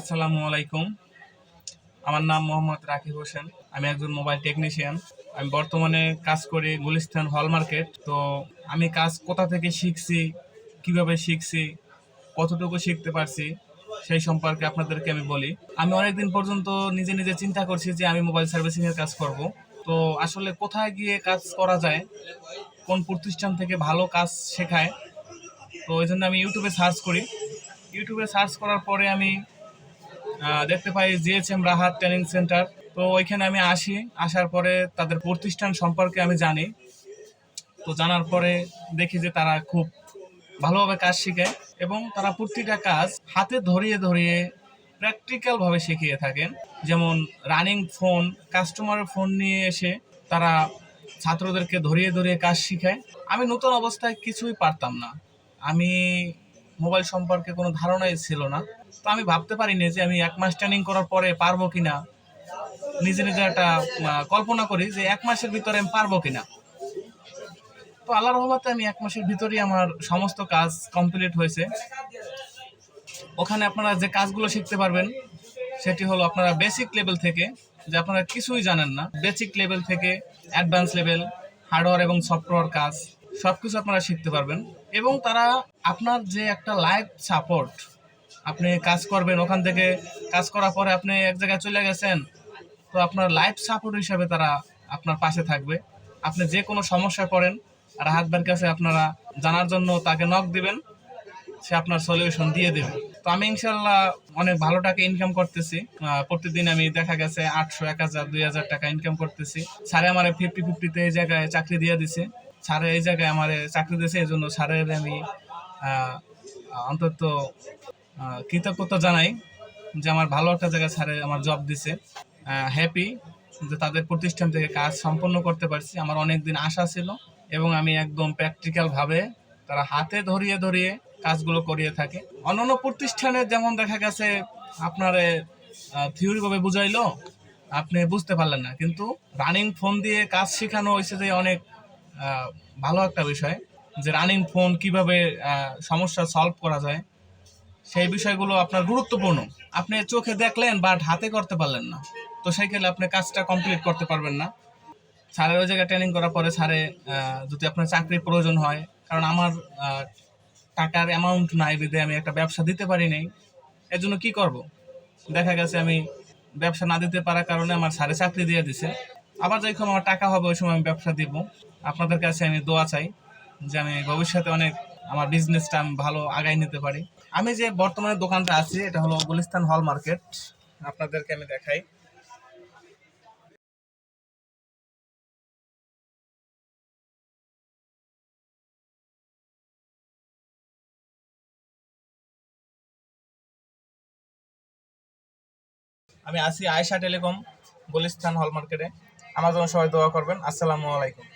আসসালামু আলাইকুম। আমার নাম মোহাম্মদ রাকিব হোসেন। আমি একজন মোবাইল টেকনিশিয়ান। আমি বর্তমানে কাজ করি গুলিস্তান হল মার্কেট। তো আমি কাজ কোথা থেকে শিখছি, কীভাবে শিখছি, কতটুকু শিখতে পারছি, সেই সম্পর্কে আপনাদেরকে আমি বলি। আমি অনেকদিন পর্যন্ত নিজে নিজে চিন্তা করছি যে আমি মোবাইল সার্ভিসিং এর কাজ করব। তো আসলে কোথায় গিয়ে কাজ করা যায়, কোন প্রতিষ্ঠান থেকে ভালো কাজ শেখায়, তো ওই জন্য আমি ইউটিউবে সার্চ করি। ইউটিউবে সার্চ করার পরে আমি দেখতে পাই G H M Rahat training centre. তো ওইখানে আমি আসি, আসার পরে তাদের প্রতিষ্ঠান সম্পর্কে আমি জানি। তো জানার পরে দেখি যে তারা খুব ভালোভাবে কাজ শেখায় এবং তারা প্রতিটা কাজ হাতে ধরিয়ে ধরিয়ে প্র্যাকটিক্যালভাবে শিখিয়ে থাকেন। যেমন রানিং ফোন কাস্টমারের ফোন নিয়ে এসে তারা ছাত্রদেরকে ধরিয়ে ধরিয়ে কাজ শিখায়। আমি নতুন অবস্থায় কিছুই পারতাম না। আমি মোবাইল সম্পর্কে কোনো ধারণাই ছিল না। তো আমি ভাবতে পারিনি যে আমি এক মাস ট্রেনিং করার পরে পারব কিনা। নিজে নিজে একটা কল্পনা করি যে এক মাসের ভিতরে আমি পারব কিনা। তো আল্লাহ রহমতে আমি এক মাসের ভিতরেই আমার সমস্ত কাজ কমপ্লিট হয়েছে। ওখানে আপনারা যে কাজগুলো শিখতে পারবেন, সেটি হলো আপনারা বেসিক লেভেল থেকে, যে আপনারা কিছুই জানেন না বেসিক লেভেল থেকে অ্যাডভান্স লেভেল হার্ডওয়্যার এবং সফটওয়্যার কাজ সব কিছু আপনারা শিখতে পারবেন। এবং তারা আপনার যে একটা লাইফ সাপোর্ট আপনি কাজ করবেন, ওখান থেকে কাজ করার পরে আপনি এক জায়গায় চলে গেছেন, তো আপনার লাইফ সাপোর্ট হিসাবে তারা আপনার পাশে থাকবে। আপনি যে কোনো সমস্যায় পড়েন রাহাত ভাইয়ের কাছে আপনারা জানার জন্য তাকে নক দিবেন, সে আপনার সলিউশন দিয়ে দেবে। তো আমি ইনশাল্লাহ অনেক ভালো টাকা ইনকাম করতেছি। প্রতিদিন আমি দেখা গেছে আটশো, এক হাজার, দুই হাজার টাকা ইনকাম করতেছি। স্যারে আমার ফিফটি ফিফটিতে এই জায়গায় চাকরি দিয়ে দিছে। স্যারে এই জায়গায় আমার চাকরি দিয়েছে এই জন্য স্যারের আমি অন্তত কৃতজ্ঞতা জানাই যে আমার ভালো একটা জায়গায় স্যারে আমার জব দিছে। হ্যাপি যে তাদের প্রতিষ্ঠান থেকে কাজ সম্পন্ন করতে পারছি। আমার অনেক দিন আশা ছিল এবং আমি একদম প্র্যাকটিক্যালভাবে তারা হাতে ধরিয়ে ধরিয়ে কাজগুলো করিয়ে থাকে। অন্যান্য প্রতিষ্ঠানে যেমন দেখা গেছে, আপনার থিওরি ভাবে বুঝাইলো, আপনি বুঝতে পারলেন না। কিন্তু রানিং ফোন দিয়ে কাজ শেখানো হয়েছে যে অনেক ভালো একটা বিষয় যে রানিং ফোন কীভাবে সমস্যা সলভ করা যায়, সেই বিষয়গুলো আপনার গুরুত্বপূর্ণ। আপনি চোখে দেখলেন বাট হাতে করতে পারলেন না। তো সেই ক্ষেত্রে আপনি কাজটা কমপ্লিট করতে পারবেন না। স্যারের ওই জায়গায় ট্রেনিং করার পরে স্যারে যদি আপনার চাকরির প্রয়োজন হয়, কারণ আমার টাকার অ্যামাউন্ট নাই বিধে আমি একটা ব্যবসা দিতে পারি নাই এর জন্য কী করব? দেখা গেছে আমি ব্যবসা না দিতে পারার কারণে আমার স্যারে চাকরি দিয়ে দিছে। আবার যখন আমার টাকা হবে, ওই সময় আমি ব্যবসা দিব। আপনাদের কাছে আমি দোয়া চাই যে আমি ভবিষ্যতে অনেক আমার বিজনেসটা আমি ভালো আগাই নিতে পারি। আমি যে বর্তমানে দোকানটা আছি, এটা হলো গুলিস্তান হল মার্কেট। আপনাদেরকে আমি দেখাই। আমি আছি আয়শা টেলিকম, গুলিস্তান হল মার্কেটে। আমার জন্য সবাই দোয়া করবেন। আসসালামু আলাইকুম।